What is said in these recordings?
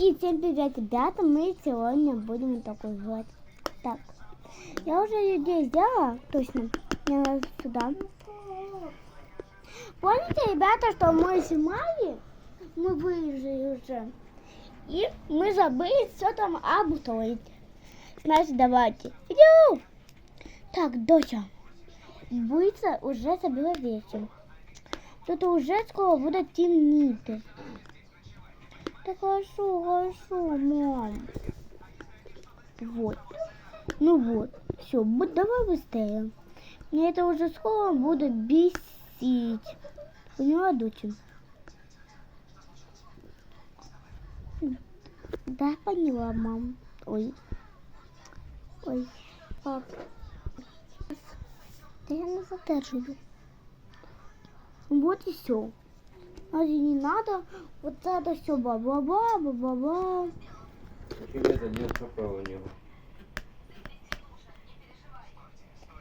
И всем привет, ребята, мы сегодня будем такой делать. Так, я уже людей сделала, точно, надо сюда. Помните, ребята, что мы снимали, мы выжили уже, и мы забыли все там обустроить. Значит, давайте. Идем! Так, доча, Буйца уже забила вещи. Тут уже скоро будет темнить. Хорошо, хорошо, мам. Вот. Ну вот. Все, давай быстрее. Мне это уже скоро будет бесить. Поняла, доча? Да, поняла, мам. Ой. Ой, пап. Да я не задерживаю. Вот и все. Разве не надо вот это все ба-ба-ба, ба-ба-ба. Привет, один шапел у него.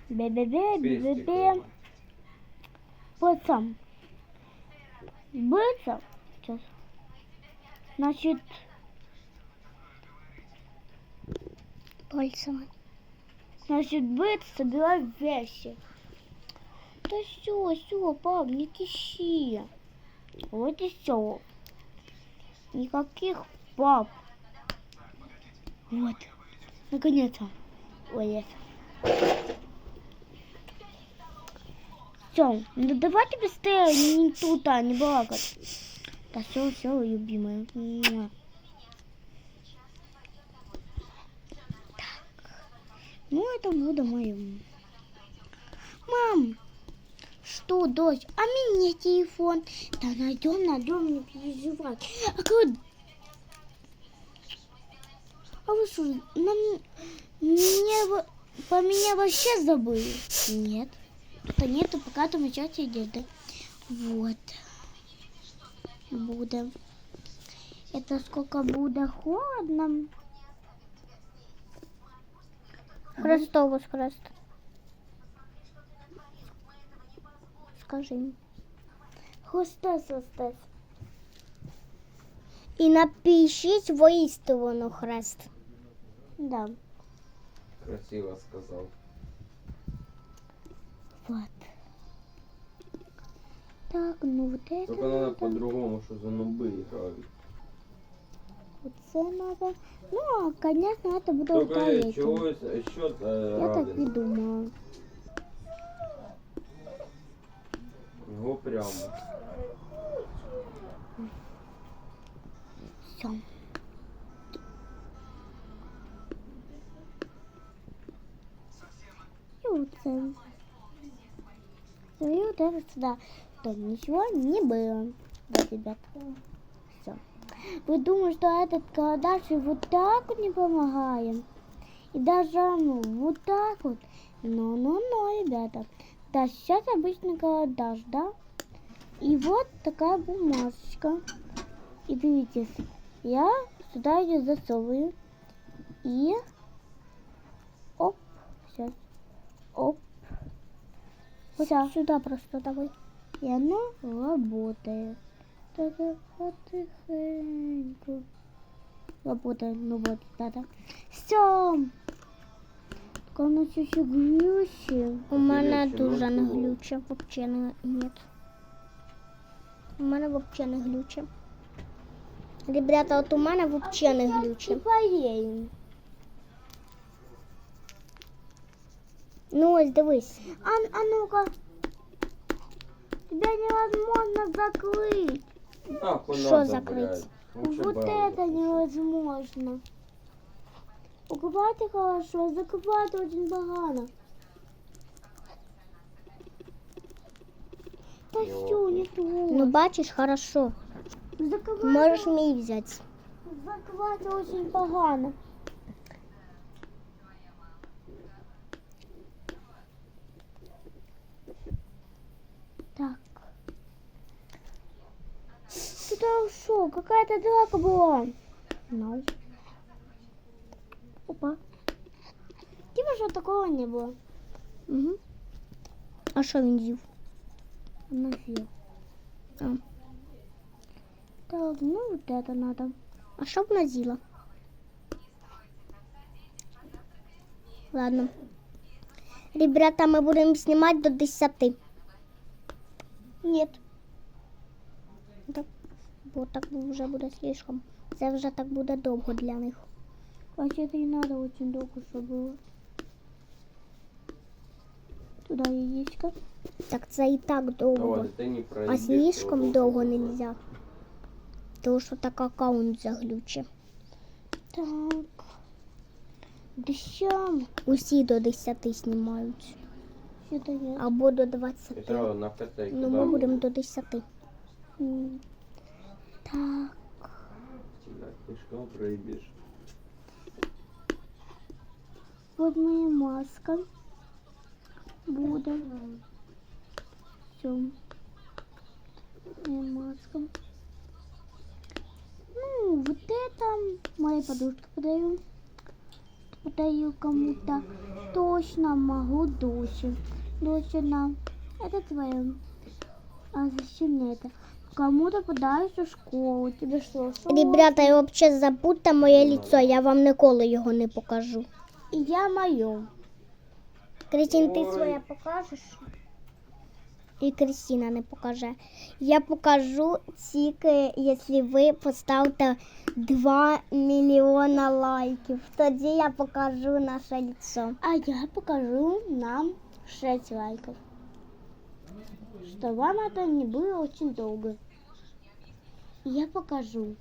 Бе-бе-бе, бе-бе-бе. Вот сам. Быстро. Сейчас. Значит. Пальцем. Значит, быстро собирай вещи. Да все, все, пап, не кищи. Вот и все. Никаких пап. Вот. Наконец-то. Ой, это. Все, ну давайте быстрее, не тут, а не балакать. Да все, все, любимая. Так. Ну, это буду моим. Мам, что, дочь? А мне телефон? Да найдем, найдем, не переживай. А как... А вы что, нам... Мне... во- По меня вообще забыли? Нет. Тут нету, пока там еще одежды. Вот. Будет. Это сколько будет холодно. Христовус хрест. Скажи. Христос Христос. І напишіть воістину хрест. Да. Красиво сказал. Вот. Так, ну вот это Только надо надо. по-другому, что за нубы играют. Вот это надо. Ну, а, конечно, это будет Только э, туалете. чего счет э, Я так и равен. думала. Его прямо. Все. И вот. И вот это сюда. То ничего не было. Да, ребят. Все. Вы думаете, что этот каладаш и вот так вот не помогаем? И даже ну, вот так вот. Ну-ну-ну, ребята. Да, сейчас обычный каладаш, да? И вот такая бумажечка. И видите, я сюда ее засовываю. И оп, сейчас, оп. Вот сюда просто давай. И оно работает. Так потихоньку. Работает, ну вот, да-да. Все. Так оно чуть-чуть глючит. У мене дуже не глюче, вообще не, нет. У мене вообще не глюче. Ребята, от у мене вообще не глюче. Ну ось дивись. А, а ну-ка. Тебя невозможно закрыть. Что закрыть? вот это невозможно. Укрывайте хорошо, закрывайте очень погано. Да Йо. все, не то. Ну, бачиш, хорошо. Закрывайте, Можеш мій взяти. закрывайте очень погано. Так. Ты что? Какая-то драка была. Ну. Опа. Типа что такого не было. Угу. А що він з'їв? На съел. А. Так, ну вот это надо. А що вона з'їла? Ладно. Ребята, ми будемо знімати до 10. Нет. Так, бо так вже буде слишком. Це вже так буде довго для них. Вообще-то не надо очень долго, чтобы было. Туда яичко. Так це і так довго. Давай, ты не проебешь. А слишком довго нельзя. Тому що так аккаунт заглючить. Так. Дещам. Усі до 10 знімають. Что-то нет. Або до И 20. сразу на ПТ Ну, куда ми будемо до 10. М. Так. Блядь, Ты что проебешь? Вот моя маска. Буду. Все. Моя маска. Ну, вот это моя подружка подарю. Подарю кому-то. Точно могу Досе. Дося на. Это твое. А зачем это? Кому-то подаришь в школу. Тебе что? что? Ребята, і взагалі забудьте моє лицо, я вам ніколи його не покажу. И я мое. Крістін, ти Ой. своє покажеш? І Крістіна не покаже. Я покажу тільки, якщо ви поставите 2 мільйона лайків. Тоді я покажу наше лицо. А я покажу нам 6 лайков. Что вам это не было очень долго. Я покажу.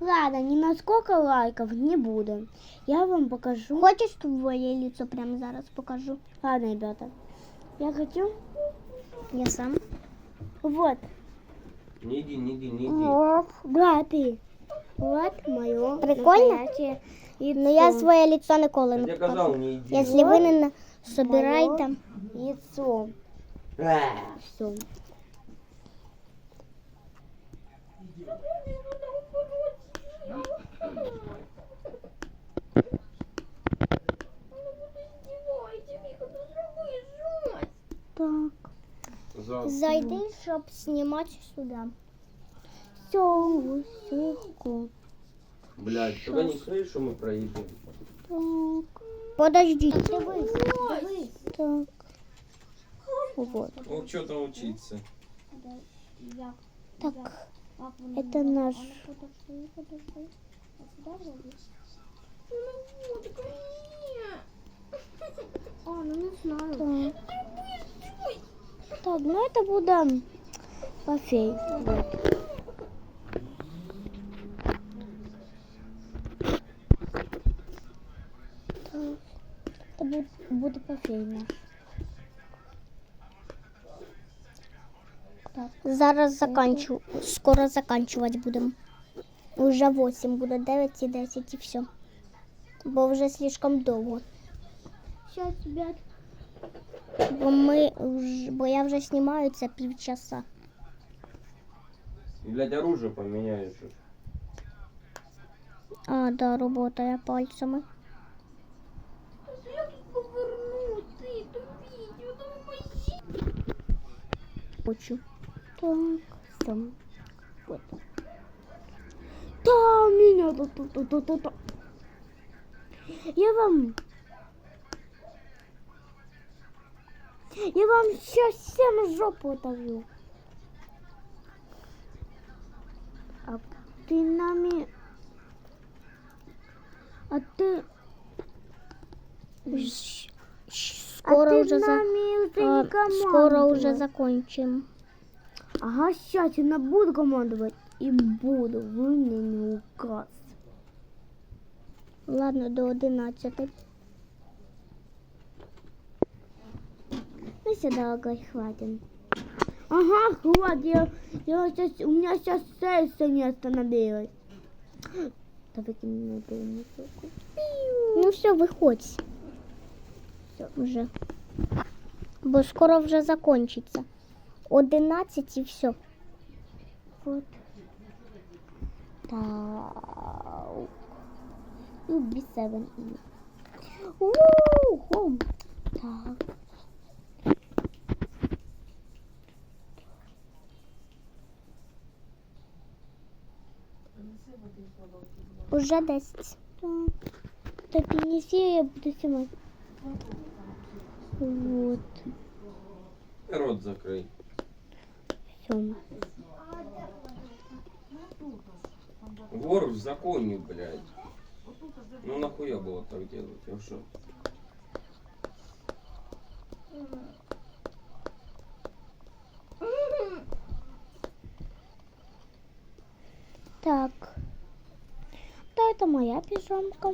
Ладно, не на сколько лайков, не буду. Я вам покажу. Хочеш твоє лицо прямо зараз покажу? Ладно, ребята. Я хочу. Я сам. Вот. Не иди, не иди, не иди. Вот. Да, ты. Вот мое. Прикольно? настоящее Ну я яйцо. своє лицо ніколи Я не тебе покажу. сказал, не иди. Якщо ви не собираєте. Яйцо. А, Все. Так. за- Зайди, щоб знімати сюди. Все, все. Блядь, только не что мы проебем. Так. Подождіть. Дивись, дивись. Так. Вот. Ну, что там учиться? Так. Это наш. А, ну не знаю. Так. Ну это будет кофей. Вот. Это будет кофей наш. Зараз заканчу. Скоро заканчувати будемо. Уже 8 буде 9 і 10 і все. Бо вже слишком довго. Сейчас, ребят. Бо ми вже, бо я вже знімаю це півчаса. Блядь, оружие поменяешь. уж. А, да, робота пальцями. Хочу. Так, все. Вот. Да, меня тут, тут, тут, тут, тут, тут. Я вам... Я вам сейчас всем жопу оторву. А ты нами... А ты... А Скоро ты вже за... уже а, скоро уже командовал. закончим. Ага, сейчас я буду командовать. И буду. Вы мне не указ. Ладно, до 11. Ну сюда хватит. Ага, хватит. Я, я сейчас, у меня сейчас сердце не остановилось. Да выкинь на мусорку. Ну все, виходь. Всё. Вже. Бо скоро вже закончиться. 11 і все. Вот. Так. Ну, B7. Ууу, хом. Так. Уже 10. Да. Так и неси, я буду снимать. Вот. Рот закрий. Все. Вор в законе, блядь. Ну нахуя было так делать? Я что? Так. Да, это моя пижамка.